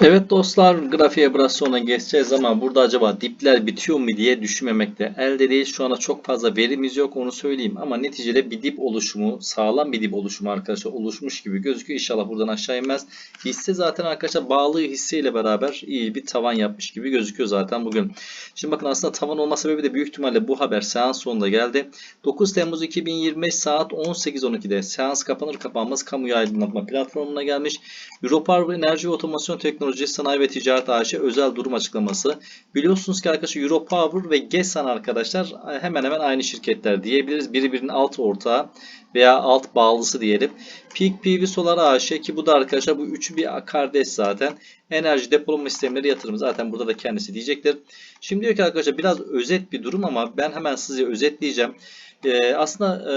Evet dostlar grafiğe biraz sonra geçeceğiz ama burada acaba dipler bitiyor mu diye düşünmemekte elde değil. Şu anda çok fazla verimiz yok onu söyleyeyim ama neticede bir dip oluşumu sağlam bir dip oluşumu arkadaşlar oluşmuş gibi gözüküyor. İnşallah buradan aşağı inmez. Hisse zaten arkadaşlar bağlı hisseyle beraber iyi bir tavan yapmış gibi gözüküyor zaten bugün. Şimdi bakın aslında tavan olma sebebi de büyük ihtimalle bu haber seans sonunda geldi. 9 Temmuz 2025 saat 18.12'de seans kapanır kapanmaz kamuya aydınlatma platformuna gelmiş. Europower Enerji Otomasyon Teknoloji Sanayi ve Ticaret AŞ özel durum açıklaması. Biliyorsunuz ki arkadaşlar Europower ve GESAN arkadaşlar hemen hemen aynı şirketler diyebiliriz. Birbirinin alt ortağı veya alt bağlısı diyelim. Peak PV Solar AŞ ki bu da arkadaşlar bu üçü bir kardeş zaten. Enerji depolama sistemleri yatırımı zaten burada da kendisi diyecektir. Şimdi diyor ki arkadaşlar biraz özet bir durum ama ben hemen size özetleyeceğim. Ee, aslında e,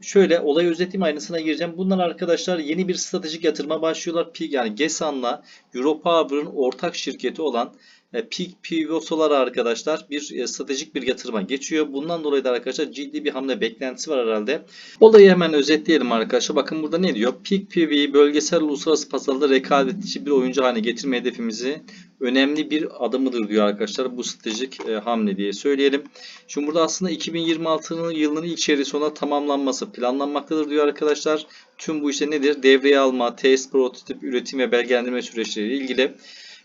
şöyle olayı özetleyeyim aynısına gireceğim. Bunlar arkadaşlar yeni bir stratejik yatırıma başlıyorlar. Peak yani GESAN'la Europower'ın ortak şirketi olan Peak PV Solar arkadaşlar bir e, stratejik bir yatırıma geçiyor. Bundan dolayı da arkadaşlar ciddi bir hamle beklentisi var herhalde. Olayı hemen özetleyelim arkadaşlar. Bakın burada ne diyor? Peak PV'yi bölgesel uluslararası pazarda rekabetçi bir oyuncu haline getirme hedefimizi önemli bir adımıdır diyor arkadaşlar. Bu stratejik e, hamle diye söyleyelim. Şimdi burada aslında 2026 yılının ilk çeyreği sonunda tamamlanması planlanmaktadır diyor arkadaşlar. Tüm bu işte nedir? Devreye alma, test, prototip, üretim ve belgelendirme süreçleriyle ilgili.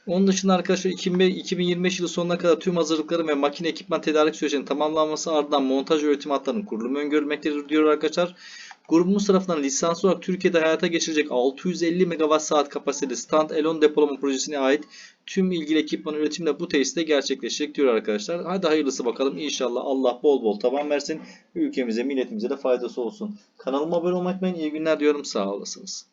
Onun dışında arkadaşlar 2025 yılı sonuna kadar tüm hazırlıkların ve makine ekipman tedarik sürecinin tamamlanması ardından montaj üretim hatlarının kurulumu öngörülmektedir diyor arkadaşlar. Grubumuz tarafından lisans olarak Türkiye'de hayata geçirecek 650 MW saat kapasiteli stand alone depolama projesine ait tüm ilgili ekipman üretimi de bu tesiste gerçekleşecek diyor arkadaşlar. Hadi hayırlısı bakalım. İnşallah Allah bol bol tavan versin. Ülkemize, milletimize de faydası olsun. Kanalıma abone olmayı unutmayın. İyi günler diyorum. Sağ olasınız.